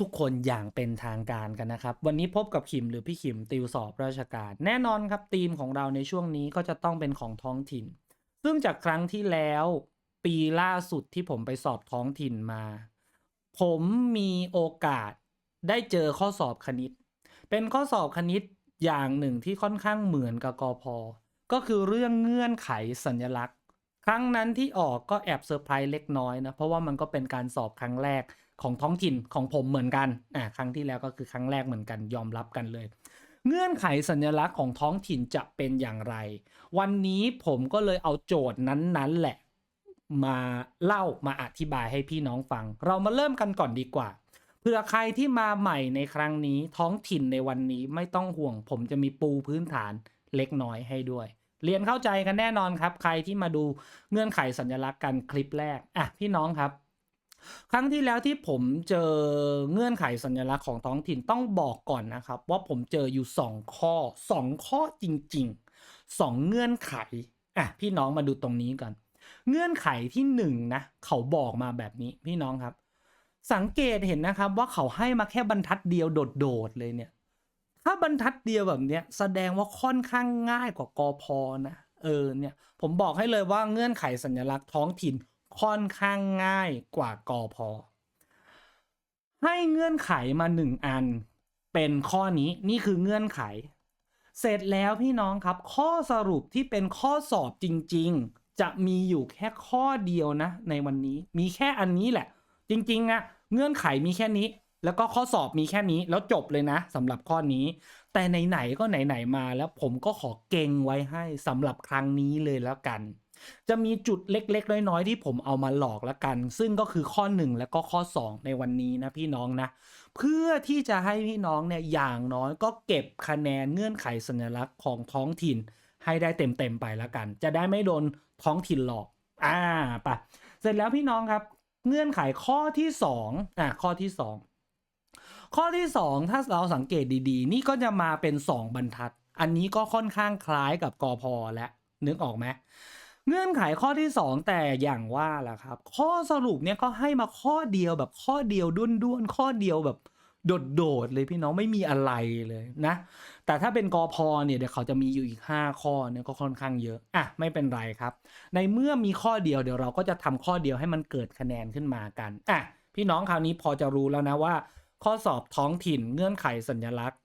ทุกๆ คนอย่างเป็นทางการกันนะครับ วันนี้พบกับขิมหรือพี่ขิมติวสอบราชการ แน่นอนครับธีมของเราในช่วงนี้ก็จะต้องเป็นของท้องถิ่น ซึ่งจากครั้งที่แล้วปีล่าสุดที่ผมไปสอบท้องถิ่นมา ผมมีโอกาสได้เจอข้อสอบคณิต เป็นข้อสอบคณิตอย่างหนึ่งที่ค่อนข้างเหมือนกับกอพอก็คือเรื่องเงื่อนไขสัญลักษณ์ ครั้งนั้นที่ออกก็แอบเซอร์ไพรส์เล็กน้อยนะ เพราะว่ามันก็เป็นการสอบครั้งแรก ของท้องถิ่นของผมเหมือนกันอ่าครั้งที่แล้วก็คือครั้งแรกเหมือนกันยอมรับกันเลย เงื่อนไขสัญลักษณ์ของท้องถิ่นจะเป็นอย่างไร วันนี้ผมก็เลยเอาโจทย์นั้นๆแหละ มาเล่ามาอธิบายให้พี่น้องฟัง เรามาเริ่มกันก่อนดีกว่าเผื่อใครที่มาใหม่ในครั้งนี้ท้องถิ่นในวันนี้ไม่ต้องห่วง ผมจะมีปูพื้นฐานเล็กน้อยให้ด้วย เรียนเข้าใจกันแน่นอนครับ ใครที่มาดูเงื่อนไขสัญลักษณ์กันคลิปแรกอะพี่น้องครับ ครั้งที่แล้วที่ผมเจอเงื่อนไขสัญลักษณ์ของท้องถิ่นต้องบอกก่อนนะครับ ว่าผมเจออยู่ 2 ข้อ 2 ข้อจริง ๆ 2 เงื่อนไขอะพี่น้องมาดูตรงนี้กัน เงื่อนไขที่1นงนะเขาบอกมาแบบนี้พี่น้องครับ สังเกตเห็นนะครับว่าเขาให้มาแค่บรรทัดเดียวโดดๆเลยเนี่ย ถ้าบรรทัดเดียวแบบเนี้ยแสดงว่าค่อนข้างง่ายกว่ากอพอนะเออเนี่ยผมบอกให้เลยว่าเงื่อนไขสัญลักษณ์ท้องถิ่น ค่อนข้างง่ายกว่ากอพอ ให้เงื่อนไขมาหนึ่งอัน เป็นข้อนี้นี่คือเงื่อนไข เสร็จแล้วพี่น้องครับ ข้อสรุปที่เป็นข้อสอบจริง ๆ จะมีอยู่แค่ข้อเดียวนะ ในวันนี้มีแค่อันนี้แหละ จริงๆอะเงื่อนไขมีแค่นี้ แล้วก็ข้อสอบมีแค่นี้แล้วจบเลยนะสำหรับข้อนี้ แต่ไหนๆก็ไหนๆมาแล้วผมก็ขอเก่งไว้ให้สำหรับครั้งนี้เลยแล้วกัน จะมีจุดเล็ก ๆ น้อย ๆ ที่ผมเอามาหลอกล้วกัน ซึ่งก็คือข้อ 1 และก็ข้อ 2 ในวันนี้นะพี่น้องนะ เพื่อที่จะให้พี่น้องเนี่ยอย่างน้อยก็เก็บคะแนนเงื่อนไขสัญลักษณ์ของท้องถิ่นให้ได้เต็ม ๆ ไปล้วกัน จะได้ไม่โดนท้องถิ่นหลอก อ่าปะเสร็จแล้วพี่น้องครับ เงื่อนไขข้อที่ 2อะข้อที่ 2 ข้อที่ 2 ถ้าเราสังเกตดีๆ นี่ก็จะมาเป็น 2 บรรทัด อันนี้ก็ค่อนข้างคล้ายกับกอพอและนึกออกไหม เงื่อนไขข้อที่ 2 แต่อย่างว่าแหละครับ ข้อสรุปเนี่ยก็ให้มาข้อเดียวแบบข้อเดียวด้วนๆข้อเดียวแบบโดดๆเลยพี่น้องไม่มีอะไรเลยนะ แต่ถ้าเป็นกอพอเนี่ยเดี๋ยวเขาจะมีอยู่อีก 5 ข้อเนี่ยก็ค่อนข้างเยอะอะไม่เป็นไรครับ ในเมื่อมีข้อเดียวเดี๋ยวเราก็จะทำข้อเดียวให้มันเกิดคะแนนขึ้นมากันอะพี่น้องคราวนี้พอจะรู้แล้วนะว่า ข้อสอบท้องถิ่นเงื่อนไขสัญลักษณ์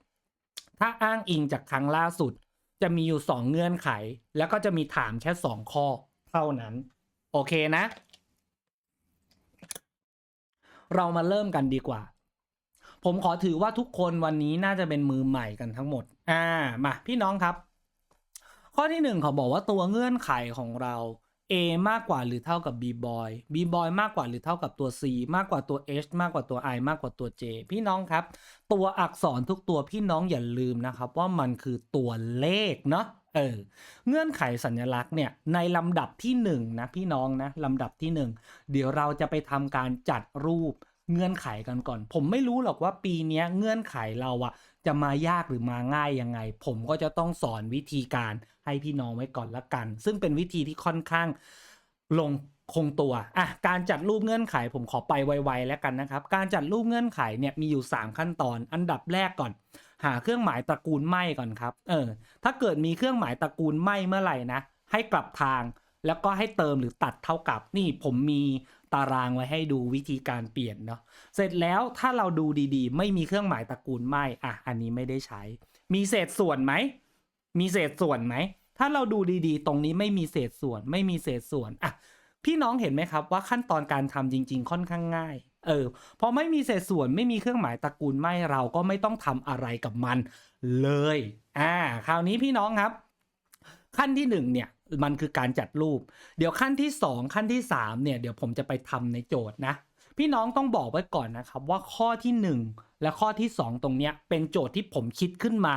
ถ้าอ้างอิงจากครั้งล่าสุด จะมีอยู่ 2 เงื่อนไข แล้วก็จะมีถามแค่ 2 ข้อเท่านั้น โอเคนะ เรามาเริ่มกันดีกว่า ผมขอถือว่าทุกคนวันนี้น่าจะเป็นมือใหม่กันทั้งหมด อ่ามาพี่น้องครับ ข้อที่หนึ่งเขาบอกว่าตัวเงื่อนไขของเรา A มากกว่าหรือเท่ากับ B boy B boy มากกว่าหรือเท่ากับตัว C มากกว่าตัว H มากกว่าตัว I มากกว่าตัว J พี่น้องครับ ตัวอักษรทุกตัวพี่น้องอย่าลืมนะครับ ว่ามันคือตัวเลขเนาะเออเงื่อนไขสัญลักษณ์เนี่ยในลำดับที่1นงนะพี่น้องนะลำดับที่ 1 เดี๋ยวเราจะไปทำการจัดรูปเงื่อนไขกันก่อน ผมไม่รู้หรอกว่าปีนี้เงื่อนไขเราอะ จะมายากหรือมาง่ายยังไง ผมก็จะต้องสอนวิธีการให้พี่น้องไว้ก่อนละกัน ซึ่งเป็นวิธีที่ค่อนข้างลงคงตัวอะการจัดรูปเงื่อนไข ผมขอไปไวๆแล้วกันนะครับ การจัดรูปเงื่อนไขเนี่ยมีอยู่ 3 ขั้นตอน อันดับแรกก่อน หาเครื่องหมายตระกูลไม่ก่อนครับ เออ ถ้าเกิดมีเครื่องหมายตระกูลไม่เมื่อไหร่นะ ให้กลับทางแล้วก็ให้เติมหรือตัดเท่ากับนี่ผมมี ตารางไว้ให้ดูวิธีการเปลี่ยนเนาะเสร็จแล้วถ้าเราดูดีๆ ไม่มีเครื่องหมายตระกูลไม่อะอันนี้ไม่ได้ใช้ มีเศษส่วนไหมมีเศษส่วนไหมถ้าเราดูดีๆ ตรงนี้ไม่มีเศษส่วน ไม่มีเศษส่วนอะพี่น้องเห็นไหมครับว่าขั้นตอนการทำจริง ๆ ค่อนข้างง่ายเออพอไม่มีเศษส่วนไม่มีเครื่องหมายตระกูลไม่เราก็ไม่ต้องทำอะไรกับมันเลยอ่าคราวนี้พี่น้องครับ ขั้นที่หนึ่งเนี่ย มันคือการจัดรูป เดี๋ยวขั้นที่สองขั้นที่สามเนี่ย เดี๋ยวผมจะไปทำในโจทย์นะ พี่น้องต้องบอกไว้ก่อนนะครับว่าข้อที่หนึ่งและข้อที่สองตรงเนี้ยเป็นโจทย์ที่ผมคิดขึ้นมา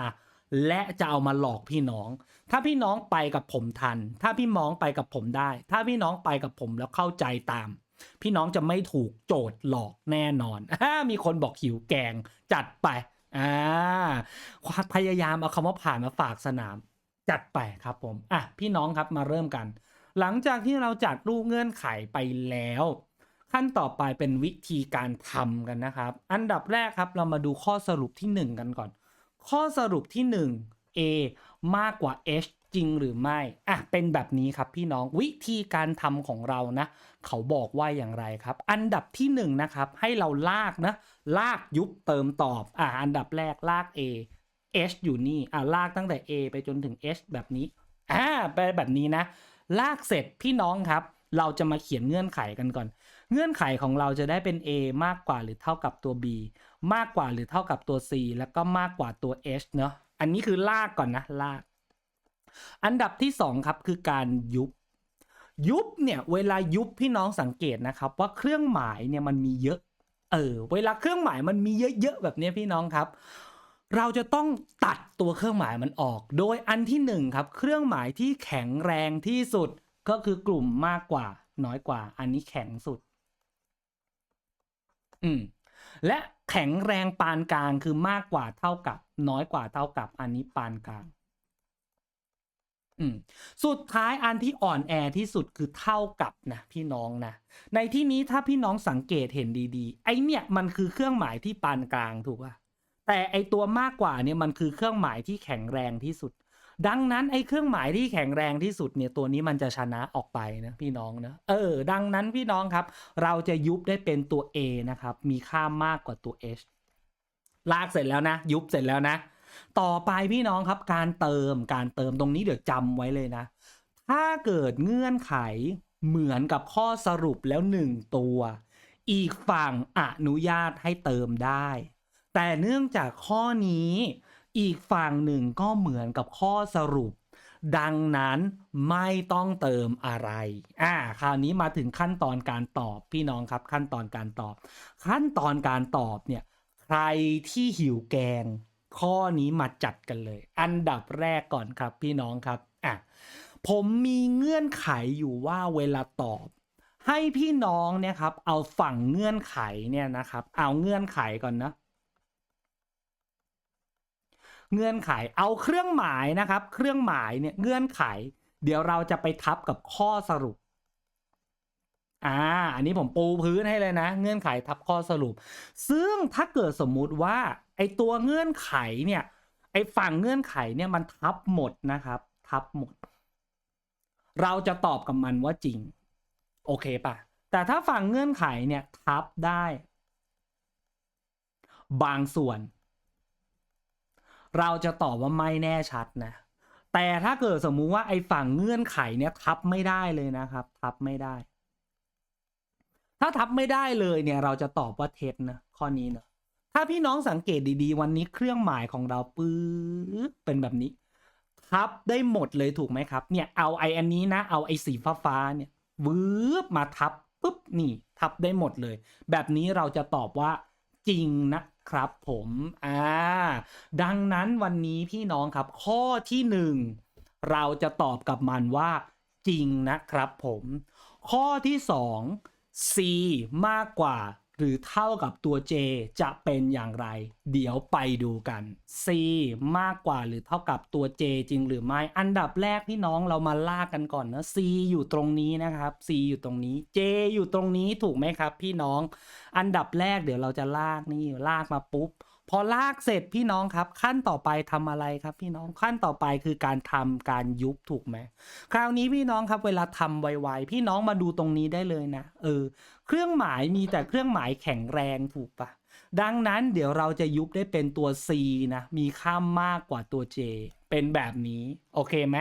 และจะเอามาหลอกพี่น้อง ถ้าพี่น้องไปกับผมทัน ถ้าพี่น้องไปกับผมได้ ถ้าพี่น้องไปกับผมแล้วเข้าใจตาม พี่น้องจะไม่ถูกโจทย์หลอกแน่นอนอมีคนบอกหิวแกงจัดไปอ่าพยายามเอาคำว่าผ่านมาฝากสนาม จัดไปครับผมอะพี่น้องครับมาเริ่มกัน หลังจากที่เราจัดรูปเงื่อนไขไปแล้ว ขั้นต่อไปเป็นวิธีการทำกันนะครับ อันดับแรกครับเรามาดูข้อสรุปที่ 1 กันก่อน ข้อสรุปที่ 1 A มากกว่า H จริงหรือไม่อะเป็นแบบนี้ครับพี่น้องวิธีการทำของเรานะ เขาบอกว่าอย่างไรครับ อันดับที่1นงนะครับให้เราลากนะ ลากยุบเติมตอบอะอันดับแรกลาก A H อยู่นี่อะลากตั้งแต่ A ไปจนถึง H แบบนี้อ่าไปแบบนี้นะ ลากเสร็จพี่น้องครับ เราจะมาเขียนเงื่อนไขกันก่อน เงื่อนไขของเราจะได้เป็น A มากกว่าหรือเท่ากับตัว B มากกว่าหรือเท่ากับตัว C แล้วก็มากกว่าตัว H เนอะอันนี้คือลากก่อนนะลาก อันดับที่สองครับคือการยุบยุบเนี่ยเวลายุบพี่น้องสังเกตนะครับ ว่าเครื่องหมายเนี่ยมันมีเยอะ เออ เวลาเครื่องหมายมันมีเยอะๆแบบนี้พี่น้องครับ เราจะต้องตัดตัวเครื่องหมายมันออก โดยอันที่หนึ่งครับ เครื่องหมายที่แข็งแรงที่สุดก็คือกลุ่มมากกว่า น้อยกว่า อันนี้แข็งสุด อืม และแข็งแรงปานกลางคือมากกว่าเท่ากับ น้อยกว่าเท่ากับ อันนี้ปานกลาง อืม สุดท้ายอันที่อ่อนแอที่สุดคือเท่ากับนะพี่น้องนะ ในที่นี้ถ้าพี่น้องสังเกตเห็นดีๆ ไอเนี่ยมันคือเครื่องหมายที่ปานกลางถูกป่ะ แต่ไอตัวมากกว่าเนี่ยมันคือเครื่องหมายที่แข็งแรงที่สุด ดังนั้นไอเครื่องหมายที่แข็งแรงที่สุดเนี่ยตัวนี้มันจะชนะออกไปนะพี่น้องนะเออ ดังนั้นพี่น้องครับ เราจะยุบได้เป็นตัว A นะครับ มีค่ามากกว่าตัว H ลากเสร็จแล้วนะ ยุบเสร็จแล้วนะ ต่อไปพี่น้องครับการเติมการเติมตรงนี้เดี๋ยวจำไว้เลยนะ ถ้าเกิดเงื่อนไขเหมือนกับข้อสรุปแล้วหนึ่งตัว อีกฝั่งอนุญาตให้เติมได้ แต่เนื่องจากข้อนี้อีกฝั่งหนึ่งก็เหมือนกับข้อสรุป ดังนั้นไม่ต้องเติมอะไร อ่า คราวนี้มาถึงขั้นตอนการตอบพี่น้องครับ ขั้นตอนการตอบ ขั้นตอนการตอบเนี่ยใครที่หิวแกง ข้อนี้มาจัดกันเลย อันดับแรกก่อนครับพี่น้องครับอะผมมีเงื่อนไขอยู่ว่าเวลาตอบ ให้พี่น้องเนี่ยครับ เอาฝั่งเงื่อนไขเนี่ยนะครับ เอาเงื่อนไขก่อนนะ เงื่อนไขเอาเครื่องหมายนะครับ เครื่องหมายเนี่ยเงื่อนไข เดี๋ยวเราจะไปทับกับข้อสรุปอ่าอันนี้ผมปูพื้นให้เลยนะ เงื่อนไขทับข้อสรุป ซึ่งถ้าเกิดสมมุติว่าไอตัวเงื่อนไขเนี่ยไอฝั่งเงื่อนไขเนี่ยมันทับหมดนะครับ ทับหมด เราจะตอบกับมันว่าจริง โอเคปะแต่ถ้าฝั่งเงื่อนไขเนี่ยทับได้ บางส่วน เราจะตอบว่าไม่แน่ชัดนะ แต่ถ้าเกิดสมมุติว่าไอ้ฝั่งเงื่อนไขเนี่ยทับไม่ได้เลยนะครับ ทับไม่ได้ ถ้าทับไม่ได้เลยเนี่ย เราจะตอบว่าเท็จนะข้อนี้เนะถ้าพี่น้องสังเกตดีๆ วันนี้เครื่องหมายของเราปื๊บเป็นแบบนี้ ทับได้หมดเลยถูกไหมครับ เนี่ยเอาไออันนี้นะ เอาไอสีฟ้าฟ้าเนี่ยวืบมาทับปุ๊บนี่ ทับได้หมดเลย แบบนี้เราจะตอบว่าจริงนะ ครับผมอ่าดังนั้นวันนี้พี่น้องครับข้อที่หนึ่งเราจะตอบกับมันว่า จริงนะครับผม ข้อที่สอง C มากกว่า หรือเท่ากับตัว J จะเป็นอย่างไร เดี๋ยวไปดูกัน C มากกว่าหรือเท่ากับตัว J จริงหรือไม่ อันดับแรกพี่น้องเรามาลากกันก่อนนะ C อยู่ตรงนี้นะครับ C อยู่ตรงนี้ J อยู่ตรงนี้ถูกไหมครับ พี่น้อง อันดับแรกเดี๋ยวเราจะลากนี่ลากมาปุ๊บ พอลากเสร็จพี่น้องครับ ขั้นต่อไปทำอะไรครับ พี่น้องขั้นต่อไปคือการทำการยุบถูกไหมคราวนี้พี่น้องครับเวลาทำไวๆพี่น้องมาดูตรงนี้ได้เลยนะ เออ เครื่องหมายมีแต่เครื่องหมายแข็งแรงถูกปะ ดังนั้นเดี๋ยวเราจะยุบได้เป็นตัว C นะ มีค่ามากกว่าตัว J เป็นแบบนี้ โอเคไหม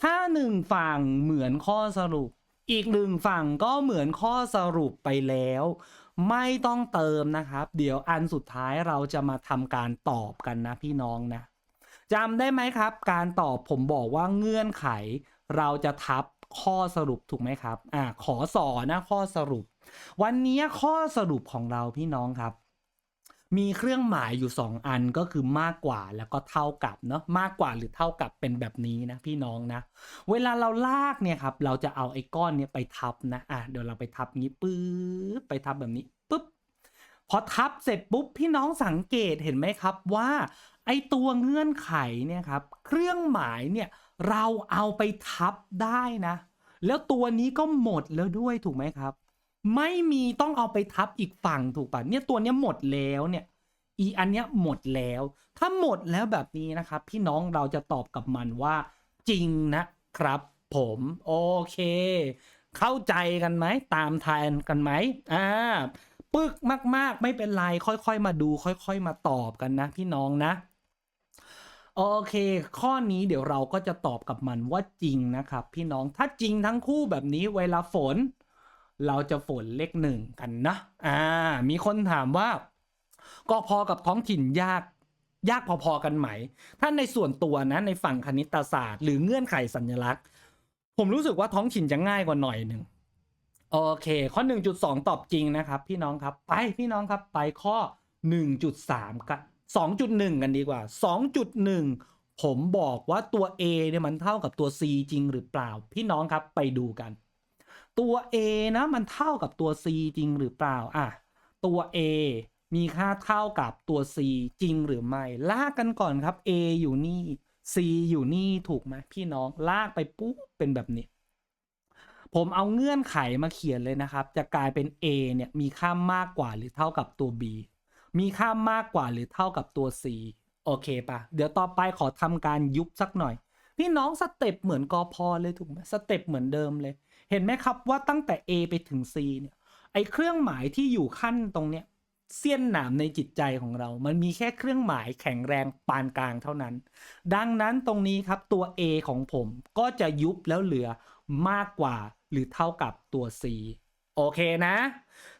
ถ้าหนึ่งฝั่งเหมือนข้อสรุป อีกหนึ่งฝั่งก็เหมือนข้อสรุปไปแล้ว ไม่ต้องเติมนะครับ เดี๋ยวอันสุดท้ายเราจะมาทำการตอบกันนะพี่น้องนะจำได้ไหมครับ การตอบผมบอกว่าเงื่อนไข เราจะทับข้อสรุปถูกไหมครับ อ่า ขอสอนะข้อสรุป วันนี้ข้อสรุปของเราพี่น้องครับ มีเครื่องหมายอยู่ 2 อันก็คือมากกว่าแล้วก็เท่ากับเนาะมากกว่าหรือเท่ากับเป็นแบบนี้นะพี่น้องนะ เวลาเราลากเนี่ยครับเราจะเอาไอ้ก้อนเนี่ยไปทับนะอะเดี๋ยวเราไปทับงี้ปึ๊บไปทับแบบนี้ปึ๊บพอทับเสร็จปุ๊บพี่น้องสังเกตเห็นไหมครับว่า ไอ้ตัวเงื่อนไขเนี่ยครับเครื่องหมายเนี่ยเราเอาไปทับได้นะ แล้วตัวนี้ก็หมดแล้วด้วยถูกไหมครับ ไม่มีต้องเอาไปทับอีกฝั่งถูกปะเนี่ยตัวเนี้ยหมดแล้วเนี่ยอีอันเนี้ยหมดแล้ว ถ้าหมดแล้วแบบนี้นะครับ พี่น้องเราจะตอบกับมันว่า จริงนะครับ ผมโอเค เข้าใจกันไหมตามทานกันไหมอ่าปึกมาก ๆ ไม่เป็นไรค่อยๆ มาดู ค่อย ๆ มาตอบกันนะ พี่น้องนะโอเค ข้อนี้เดี๋ยวเราก็จะตอบกับมันว่าจริงนะครับ พี่น้องถ้าจริงทั้งคู่แบบนี้เวลาฝน เราจะฝนเลขหนึ่งกันนะอ่า มีคนถามว่าก็พอกับท้องถิ่นยากยากพอๆกันไหม ถ้าในส่วนตัวนะในฝั่งคณิตศาสตร์ หรือเงื่อนไขสัญลักษณ์ ผมรู้สึกว่าท้องถิ่นจะง่ายกว่าหน่อยหนึ่งโอเค ข้อ 1.2 ตอบจริงนะครับ พี่น้องครับไปพี่น้องครับไปข้อ 1.3 กับ2.1 กันดีกว่า 2.1 ผมบอกว่าตัว A เนี่ยมันเท่ากับตัว C จริงหรือเปล่า พี่น้องครับไปดูกัน ตัว A นะมันเท่ากับตัว C จริงหรือเปล่าอะตัว A มีค่าเท่ากับตัว C จริงหรือไม่ ลากกันก่อนครับ A อยู่นี่ C อยู่นี่ถูกไหมพี่น้องลากไปปุ๊บเป็นแบบนี้ ผมเอาเงื่อนไขมาเขียนเลยนะครับ จะกลายเป็น A เนี่ยมีค่ามากกว่าหรือเท่ากับตัว B มีค่ามากกว่าหรือเท่ากับตัว C โอเคปะเดี๋ยวต่อไปขอทำการยุบสักหน่อย พี่น้องสเต็ปเหมือนกอพอเลยถูกไหมสเต็ปเหมือนเดิมเลย เห็นไหมครับว่าตั้งแต่ A ไปถึง C เนี่ยไอเครื่องหมายที่อยู่ขั้นตรงเนี้ยเสี้ยนหนามในจิตใจของเรา มันมีแค่เครื่องหมายแข็งแรงปานกลางเท่านั้น ดังนั้นตรงนี้ครับตัว A ของผมก็จะยุบแล้วเหลือมากกว่าหรือเท่ากับตัว C โอเคนะ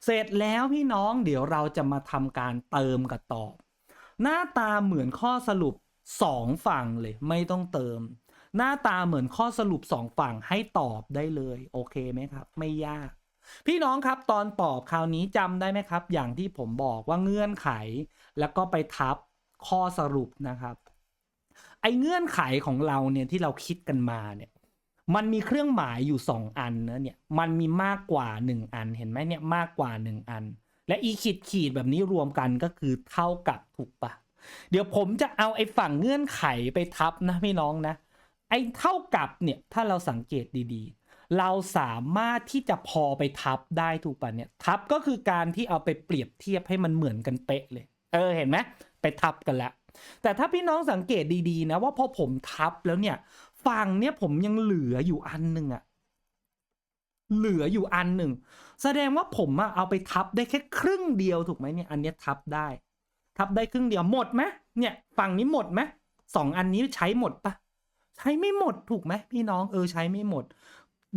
เสร็จแล้วพี่น้องเดี๋ยวเราจะมาทำการเติมกับตอบ หน้าตาเหมือนข้อสรุป 2 ฝั่งเลยไม่ต้องเติม หน้าตาเหมือนข้อสรุป2ฝั่งให้ตอบได้เลย โอเคไหมครับ ไม่ยาก พี่น้องครับตอนตอบคราวนี้จำได้ไหมครับ อย่างที่ผมบอกว่าเงื่อนไข แล้วก็ไปทับข้อสรุปนะครับไอเงื่อนไขของเราเนี่ยที่เราคิดกันมาเนี่ย มันมีเครื่องหมายอยู่ 2 อันนะเนี่ย มันมีมากกว่า 1 อันเห็นไหมเนี่ยมากกว่า 1 อัน และอีขีดขีดแบบนี้รวมกันก็คือเท่ากับถูกปะเดี๋ยวผมจะเอาไอ้ฝั่งเงื่อนไขไปทับนะพี่น้องนะ ไอ้เท่ากับเนี่ยถ้าเราสังเกตดีๆ เราสามารถที่จะพอไปทับได้ถูกปะเนี่ยทับก็คือการที่เอาไปเปรียบเทียบให้มันเหมือนกันเป๊ะเลย เออเห็นไหมไปทับกันล้วแต่ถ้าพี่น้องสังเกตดีๆนะว่าพอผมทับแล้วเนี่ยฝั่งเนี่ยผมยังเหลืออยู่อันหนึ่งอะเหลืออยู่อันหนึ่ง แสดงว่าผมอะเอาไปทับได้แค่ครึ่งเดียวถูกไหมเนี่ย อันเนี้ยทับได้ ทับได้ครึ่งเดียวหมดไหมเนี่ย ฝั่งนี้หมดไหมสองอันนี้ใช้หมดปะ ใช้ไม่หมดถูกไหมพี่น้องเออใช้ไม่หมด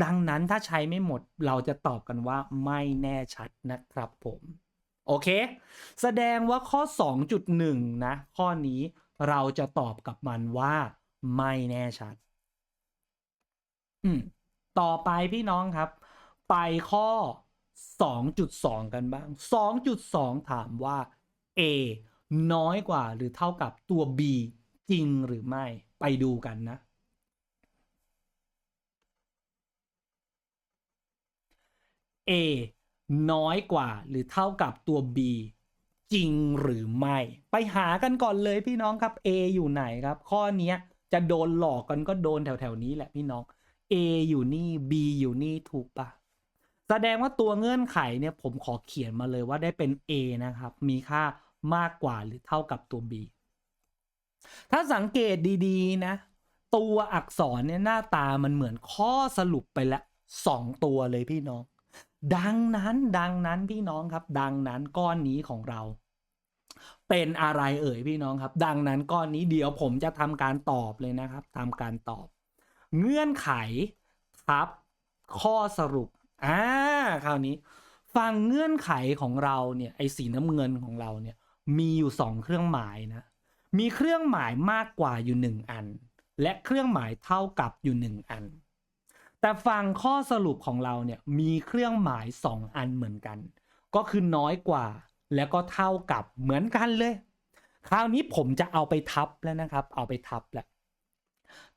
ดังนั้นถ้าใช้ไม่หมดเราจะตอบกันว่าไม่แน่ชัดนะครับผมโอเค แสดงว่าข้อ 2.1 นะ ข้อนี้เราจะตอบกับมันว่า ไม่แน่ชัด อืม ต่อไปพี่น้องครับ ไปข้อ 2.2 กันบ้าง 2.2 ถามว่า A น้อยกว่าหรือเท่ากับตัว B จริงหรือไม่ ไปดูกันนะ A น้อยกว่าหรือเท่ากับตัว B จริงหรือไม่ ไปหากันก่อนเลยพี่น้องครับ A อยู่ไหนครับ ข้อนี้จะโดนหลอกกันก็โดนแถวๆนี้แหละพี่น้อง A อยู่นี่ B อยู่นี่ถูกปะแสดงว่าตัวเงื่อนไขเนี่ยผมขอเขียนมาเลยว่าได้เป็น A นะครับ มีค่ามากกว่าหรือเท่ากับตัว B ถ้าสังเกตดีๆนะ ตัวอักษรเนี่ยหน้าตามันเหมือนข้อสรุปไปละสองตัวเลยพี่น้อง ดังนั้นดังนั้นพี่น้องครับ ดังนั้นก้อนนี้ของเรา เป็นอะไรเอ่ยพี่น้องครับ ดังนั้นก้อนนี้เดี๋ยวผมจะทำการตอบเลยนะครับทำการตอบ เงื่อนไขทับ ข้อสรุปอ่าคราวนี้ ฟังเงื่อนไขของเราเนี่ยไอ้สีน้ำเงินของเราเนี่ย มีอยู่สองเครื่องหมายนะ มีเครื่องหมายมากกว่าอยู่หนึ่งอัน และเครื่องหมายเท่ากับอยู่หนึ่งอัน แต่ฟังข้อสรุปของเราเนี่ยมีเครื่องหมายสองอันเหมือนกัน ก็คือน้อยกว่าแล้วก็เท่ากับเหมือนกันเลย คราวนี้ผมจะเอาไปทับแล้วนะครับ เอาไปทับแล้ว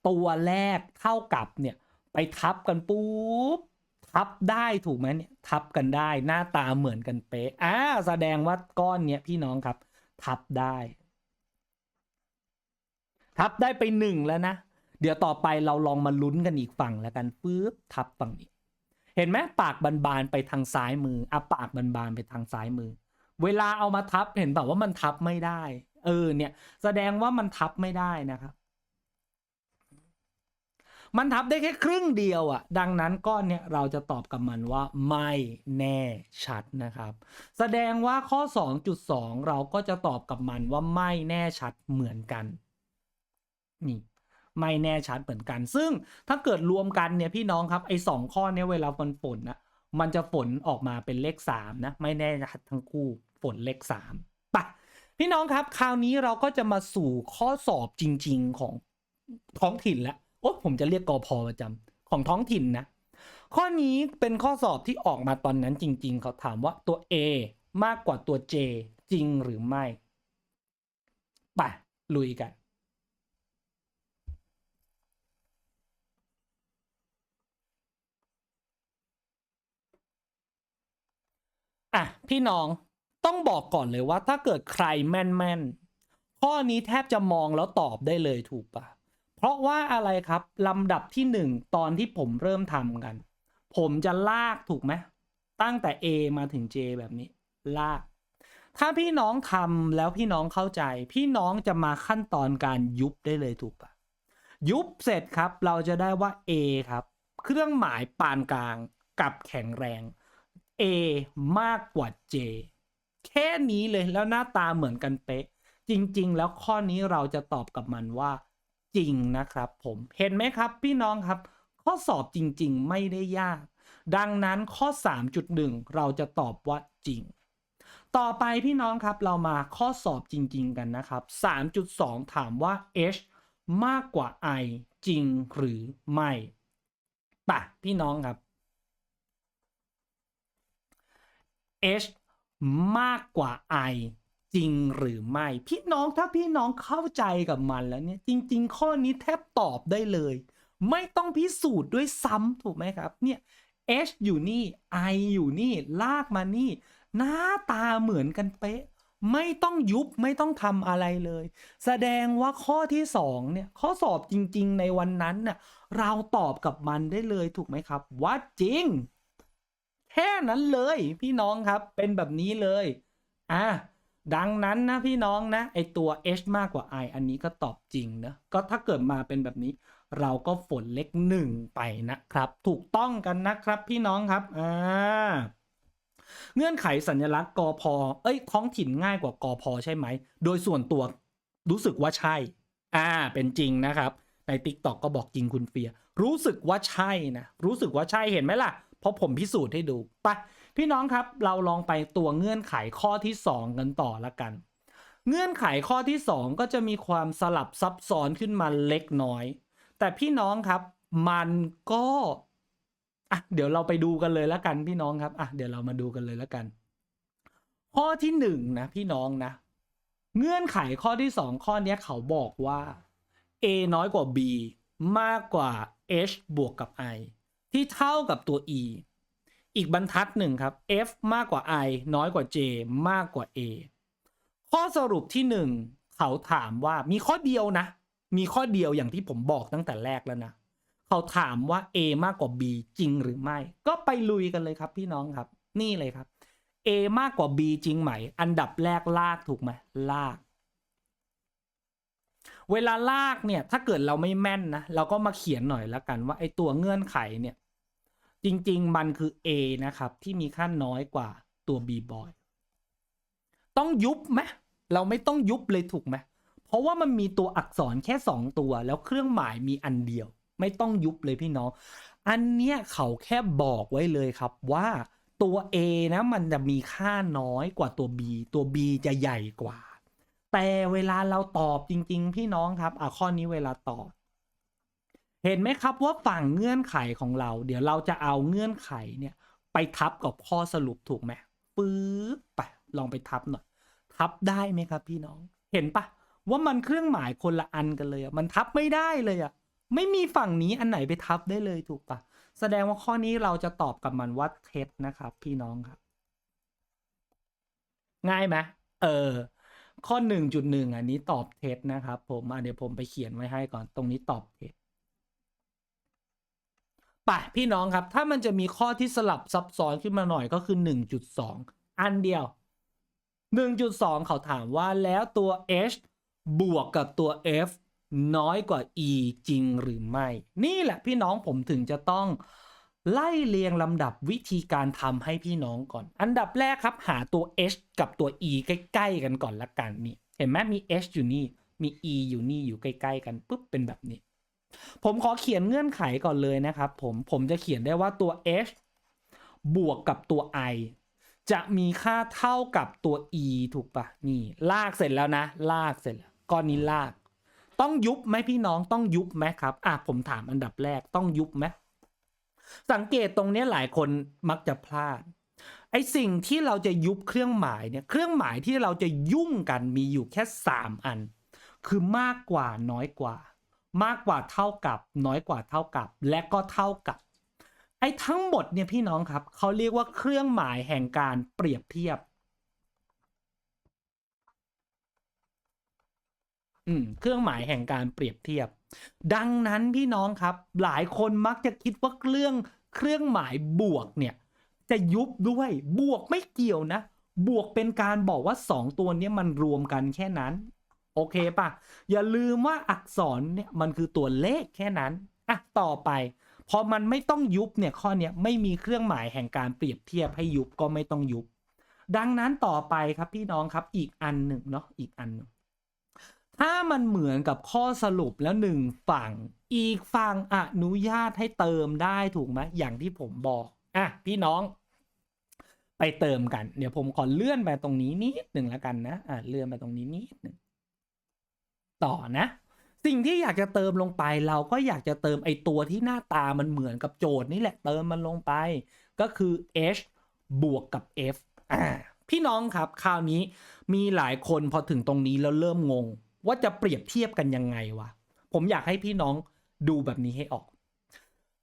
ตัวแรกเท่ากับเนี่ยไปทับกันปุ๊บทับได้ถูกไหมเนี่ยทับกันได้หน้าตาเหมือนกันเป๊ะอ่าแสดงว่าก้อนเนี้ยพี่น้องครับ ทับได้ ทับได้ไปหนึ่งแล้วนะ เดี๋ยวต่อไปเราลองมาลุ้นกันอีกฝั่งแล้วกันปึ๊บทับฝั่งนี้ เห็นไหมปากบานๆไปทางซ้ายมืออะปากบานๆไปทางซ้ายมือ เวลาเอามาทับเห็นแบบว่ามันทับไม่ได้ เออเนี่ย แสดงว่ามันทับไม่ได้นะครับ มันทับได้แค่ครึ่งเดียวอะ่ะ ดังนั้นก้อนเนี่ยเราจะตอบกับมันว่าไม่แน่ชัดนะครับ แสดงว่าข้อ 2.2 เราก็จะตอบกับมันว่าไม่แน่ชัดเหมือนกันนี่ ไม่แน่ชัดเหมือนกัน ซึ่งถ้าเกิดรวมกันเนี่ยพี่น้องครับไอ้สองข้อเนี้ยเวลามันฝนนะมันจะฝนออกมาเป็นเลขสามนะไม่แน่ชัดทั้งคู่ฝนเลขสามปะพี่น้องครับ คราวนี้เราก็จะมาสู่ข้อสอบจริง ๆของท้องถิ่นแล้วโอ้ผมจะเรียกกอพอประจำของท้องถิ่นนะ ข้อนี้เป็นข้อสอบที่ออกมาตอนนั้นจริง ๆ เขาถามว่าตัว A มากกว่าตัว J จริงหรือไม่ ไปลุยกัน อะพี่น้องต้องบอกก่อนเลยว่า ถ้าเกิดใครแม่นๆ ข้อนี้แทบจะมองแล้วตอบได้เลยถูกปะเพราะว่าอะไรครับลำดับที่หนึ่งตอนที่ผมเริ่มทำกัน ผมจะลากถูกไหมตั้งแต่ A มาถึง J แบบนี้ ลาก ถ้าพี่น้องทำแล้วพี่น้องเข้าใจ พี่น้องจะมาขั้นตอนการยุบได้เลยถูกปะยุบเสร็จครับเราจะได้ว่า A ครับ เครื่องหมายปานกลางกับแข็งแรง A มากกว่า J แค่นี้เลยแล้วหน้าตาเหมือนกันเป๊ะ จริง ๆ แล้วข้อนี้เราจะตอบกับมันว่า จริงนะครับ ผมเห็นไหมครับ พี่น้องครับ ข้อสอบจริง ๆ ไม่ได้ยาก ดังนั้นข้อ 3.1 เราจะตอบว่าจริง ต่อไปพี่น้องครับเรามาข้อสอบจริง ๆ กันนะครับ 3.2 ถามว่า h มากกว่า i จริงหรือไม่ปะพี่น้องครับ h มากกว่า i จริงหรือไม่ พี่น้องถ้าพี่น้องเข้าใจกับมันแล้วเนี่ย จริง ๆ ข้อนี้แทบตอบได้เลย ไม่ต้องพิสูจน์ด้วยซ้ำถูกไหมครับเนี่ย h อยู่นี่ i อยู่นี่ลากมานี่ หน้าตาเหมือนกันเป๊ะ ไม่ต้องยุบไม่ต้องทำอะไรเลย แสดงว่าข้อที่สองเนี่ยข้อสอบจริง ๆ ในวันนั้นน่ะเราตอบกับมันได้เลยถูกไหมครับว่าจริง แค่นั้นเลยพี่น้องครับเป็นแบบนี้เลยอะดังนั้นนะพี่น้องนะไอตัว h มากกว่า i อันนี้ก็ตอบจริงนะก็ถ้าเกิดมาเป็นแบบนี้ เราก็ฝนเล็กหนึ่งไปนะครับ ถูกต้องกันนะครับพี่น้องครับอ่าเงื่อนไขสัญลักษณ์กอพอเอ้ยท้องถิ่นง่ายกว่ากอพอใช่ไหม โดยส่วนตัวรู้สึกว่าใช่ อ่า เป็นจริงนะครับ ใน t ิ k t o k ก็บอกจริงคุณเฟีย รู้สึกว่าใช่นะ รู้สึกว่าใช่เห็นไหมล่ะ เพราะผมพิสูจน์ให้ดูไปพี่น้องครับเราลองไปตัวเงื่อนไขข้อที่ 2 กันต่อละกัน เงื่อนไขข้อที่ 2 ก็จะมีความสลับซับซ้อนขึ้นมาเล็กน้อย แต่พี่น้องครับมันก็อะเดี๋ยวเราไปดูกันเลยละกันพี่น้องครับอะเดี๋ยวเรามาดูกันเลยละกัน ข้อที่หนึ่งนะพี่น้องนะ เงื่อนไขข้อที่สองข้อนี้เขาบอกว่า a น้อยกว่า b มากกว่า h บวกกับ i ที่เท่ากับตัว e อีกบรรทัดหนึ่งครับ f มากกว่า i น้อยกว่า j มากกว่า a ข้อสรุปที่หนึ่งเขาถามว่ามีข้อเดียวนะ มีข้อเดียวอย่างที่ผมบอกตั้งแต่แรกแล้วนะ เขาถามว่า a มากกว่า b จริงหรือไม่ ก็ไปลุยกันเลยครับพี่น้องครับ นี่เลยครับ a มากกว่า b จริงไหม อันดับแรกลากถูกไหมลาก เวลาลากเนี่ยถ้าเกิดเราไม่แม่นนะ เราก็มาเขียนหน่อยแล้วกันว่าไอตัวเงื่อนไขเนี่ย จริง ๆ มันคือ A นะครับ ที่มีค่าน้อยกว่าตัว B boy ต้องยุบไหมเราไม่ต้องยุบเลยถูกไหมเพราะว่ามันมีตัวอักษรแค่ 2 ตัว แล้วเครื่องหมายมีอันเดียว ไม่ต้องยุบเลยพี่น้อง อันเนี้ยเขาแค่บอกไว้เลยครับว่าตัว A นะมันจะมีค่าน้อยกว่าตัว B ตัว B จะใหญ่กว่า แต่เวลาเราตอบจริง ๆ พี่น้องครับอะข้อนี้เวลาตอบ เห็นไหมครับว่าฝั่งเงื่อนไขของเรา เดี๋ยวเราจะเอาเงื่อนไขเนี่ยไปทับกับข้อสรุปถูกไหมปึ๊บไปลองไปทับหน่อย ทับได้ไหมครับพี่น้อง เห็นปะว่ามันเครื่องหมายคนละอันกันเลยอะมันทับไม่ได้เลยอะไม่มีฝั่งนี้อันไหนไปทับได้เลยถูกปะแสดงว่าข้อนี้เราจะตอบกับมันว่าเท็จนะครับ พี่น้องครับ ง่ายไหมเออ ข้อหนึ่งจุดหนึ่งอันนี้ตอบเท็จนะครับ ผมเดี๋ยวผมไปเขียนไว้ให้ก่อนตรงนี้ตอบเท็จ ปไปพี่น้องครับ ถ้ามันจะมีข้อที่สลับซับซ้อนขึ้นมาหน่อยก็คือ 1.2 อันเดียว 1.2 เขาถามว่าแล้วตัว h บวกกับตัว f น้อยกว่า e จริงหรือไม่ นี่แหละพี่น้องผมถึงจะต้องไล่เรียงลำดับวิธีการทำให้พี่น้องก่อน อันดับแรกครับ หาตัว h กับตัว e ใกล้ๆกันก่อนละกันนี่ เห็นไหมมี h อยู่นี่ มี e อยู่นี่อยู่ใกล้ ๆ กันปุ๊บเป็นแบบนี้ ผมขอเขียนเงื่อนไขก่อนเลยนะครับผมผมจะเขียนได้ว่าตัว h บวกกับตัว i จะมีค่าเท่ากับตัว e ถูกปะนี่ลากเสร็จแล้วนะ ลากเสร็จแล้วก้อนนี้ลาก ต้องยุบไหมพี่น้องต้องยุบไหมครับอะผมถามอันดับแรกต้องยุบไหมสังเกตตรงนี้หลายคนมักจะพลาด ไอสิ่งที่เราจะยุบเครื่องหมายเนี่ยเครื่องหมายที่เราจะยุ่งกันมีอยู่แค่ 3 อัน คือมากกว่าน้อยกว่า มากกว่าเท่ากับ น้อยกว่าเท่ากับ และก็เท่ากับ ไอ้ทั้งหมดเนี่ยพี่น้องครับเขาเรียกว่าเครื่องหมายแห่งการเปรียบเทียบ อืมเครื่องหมายแห่งการเปรียบเทียบ ดังนั้นพี่น้องครับ หลายคนมักจะคิดว่าเครื่องเครื่องหมายบวกเนี่ย จะยุบด้วยบวกไม่เกี่ยวนะ บวกเป็นการบอกว่า 2 ตัวเนี้ยมันรวมกันแค่นั้น โอเคปะอย่าลืมว่าอักษรเนี่ยมันคือตัวเลขแค่นั้นอะต่อไปพอมันไม่ต้องยุบเนี่ยข้อเนี้ยไม่มีเครื่องหมายแห่งการเปรียบเทียบให้ยุบก็ไม่ต้องยุบ ดังนั้นต่อไปครับพี่น้องครับอีกอันหนึ่งเนาะอีกอันหนึ่งถ้ามันเหมือนกับข้อสรุปแล้วหนึ่งฝั่ง อีกฝั่งอนุญาตให้เติมได้ถูกไหมอย่างที่ผมบอกอะพี่น้อง ไปเติมกัน เดี๋ยวผมขอเลื่อนไปตรงนี้นิดหนึ่งแล้วกันนะอะเลื่อนไปตรงนี้นิดหนึ่ง ต่อนะ สิ่งที่อยากจะเติมลงไปเราก็อยากจะเติมไอตัวที่หน้าตามันเหมือนกับโจทย์นี่แหละเติมมันลงไป ก็คือ h บวกกับ f อ่าพี่น้องครับคราวนี้มีหลายคนพอถึงตรงนี้แล้วเริ่มงง ว่าจะเปรียบเทียบกันยังไงวะผมอยากให้พี่น้องดูแบบนี้ให้ออก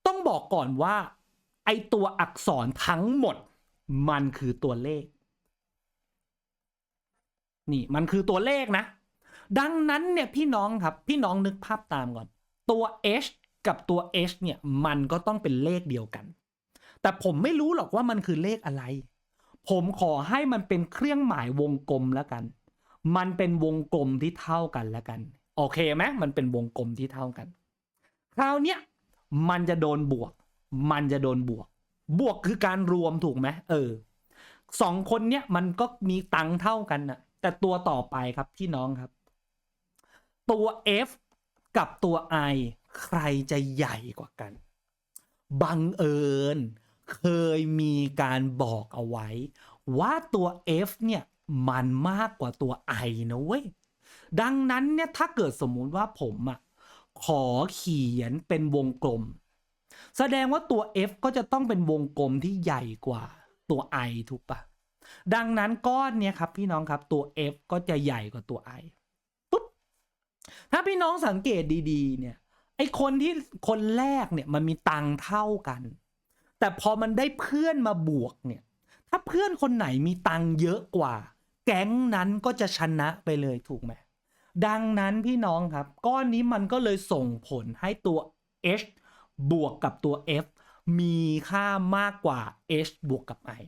ต้องบอกก่อนว่า ไอตัวอักษรทั้งหมด มันคือตัวเลข นี่มันคือตัวเลขนะ ดังนั้นเนี่ยพี่น้องครับพี่น้องนึกภาพตามก่อน ตัว h กับตัว h เนี่ยมันก็ต้องเป็นเลขเดียวกัน แต่ผมไม่รู้หรอกว่ามันคือเลขอะไร ผมขอให้มันเป็นเครื่องหมายวงกลมแล้วกัน มันเป็นวงกลมที่เท่ากันแล้วกัน โอเคไหมมันเป็นวงกลมที่เท่ากัน คราวเนี้ยมันจะโดนบวก มันจะโดนบวก บวกคือการรวมถูกไหมเออสองคนเนี้ยมันก็มีตังค์เท่ากันนะแต่ตัวต่อไปครับพี่น้องครับ ตัว F กับตัว I ใครจะใหญ่กว่ากัน บังเอิญ เคยมีการบอกเอาไว้ ว่าตัว F เนี่ย มันมากกว่าตัว I นะเว้ย ดังนั้นเนี่ยถ้าเกิดสมมุติว่าผมอะขอเขียนเป็นวงกลม แสดงว่าตัว F ก็จะต้องเป็นวงกลมที่ใหญ่กว่าตัว I ถูกปะดังนั้นก้อนเนี่ยครับพี่น้องครับตัว F ก็จะใหญ่กว่าตัว I ถ้าพี่น้องสังเกตดีๆ เนี่ย ไอคนที่คนแรกเนี่ยมันมีตังค์เท่ากัน แต่พอมันได้เพื่อนมาบวกเนี่ย ถ้าเพื่อนคนไหนมีตังค์เยอะกว่า แก๊งนั้นก็จะชนะไปเลยถูกไหมดังนั้นพี่น้องครับ ก้อนนี้มันก็เลยส่งผลให้ตัว h บวกกับตัว f มีค่ามากกว่า h บวกกับ i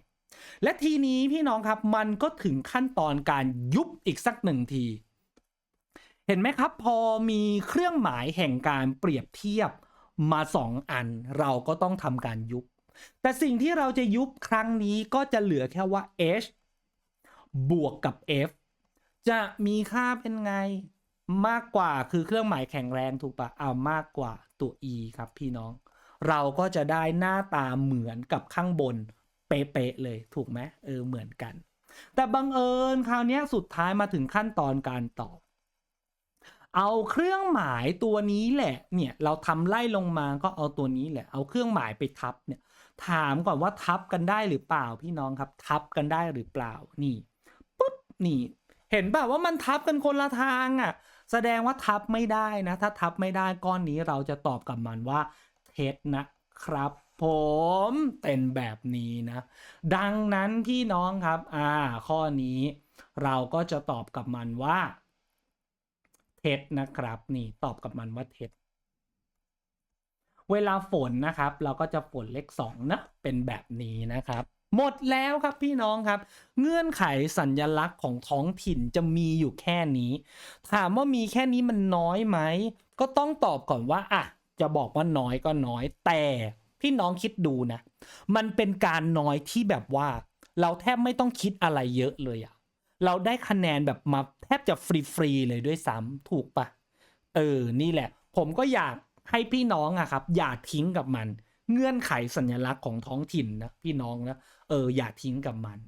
และทีนี้พี่น้องครับมันก็ถึงขั้นตอนการยุบอีกสักหนึ่งที เห็นไหมครับ พอมีเครื่องหมายแห่งการเปรียบเทียบมาสองอัน เราก็ต้องทำการยุบ แต่สิ่งที่เราจะยุบครั้งนี้ก็จะเหลือแค่ว่า h บวกกับ f จะมีค่าเป็นไงมากกว่าคือเครื่องหมายแข็งแรงถูกปะเอามากกว่าตัว e ครับพี่น้อง เราก็จะได้หน้าตาเหมือนกับข้างบนเป๊ะๆเลยถูกไหมเออเหมือนกัน แต่บังเอิญคราวนี้สุดท้ายมาถึงขั้นตอนการตอบ เอาเครื่องหมายตัวนี้แหละเนี่ยเราทำไล่ลงมาก็เอาตัวนี้แหละ เอาเครื่องหมายไปทับเนี่ยถามก่อนว่าทับกันได้หรือเปล่าพี่น้องครับ ทับกันได้หรือเปล่านี่ปุ๊บนี่ เห็นป่ะว่ามันทับกันคนละทางอะ แสดงว่าทับไม่ได้นะ ถ้าทับไม่ได้ก้อนนี้เราจะตอบกับมันว่าเท็จนะครับผมเป็นแบบนี้นะ ดังนั้นพี่น้องครับ อ่า ข้อนี้เราก็จะตอบกับมันว่า เท็จนะครับ นี่ตอบกับมันว่าเท็จเวลาฝนนะครับ เราก็จะฝนเลขสองนะเป็นแบบนี้นะครับ หมดแล้วครับพี่น้องครับ เงื่อนไขสัญญลักษณ์ของท้องถิ่นจะมีอยู่แค่นี้ ถามว่ามีแค่นี้มันน้อยไหม ก็ต้องตอบก่อนว่าอะจะบอกว่าน้อยก็น้อยแต่พี่น้องคิดดูนะ มันเป็นการน้อยที่แบบว่า เราแทบไม่ต้องคิดอะไรเยอะเลยอะ เราได้คะแนนแบบมาแทบจะฟรีๆเลยด้วยซ้ำถูกปะเออนี่แหละ ผมก็อยากให้พี่น้องอะครับ อย่าทิ้งกับมัน เงื่อนไขสัญลักษณ์ของท้องถิ่นนะพี่น้องนะเอออย่าทิ้งกับมัน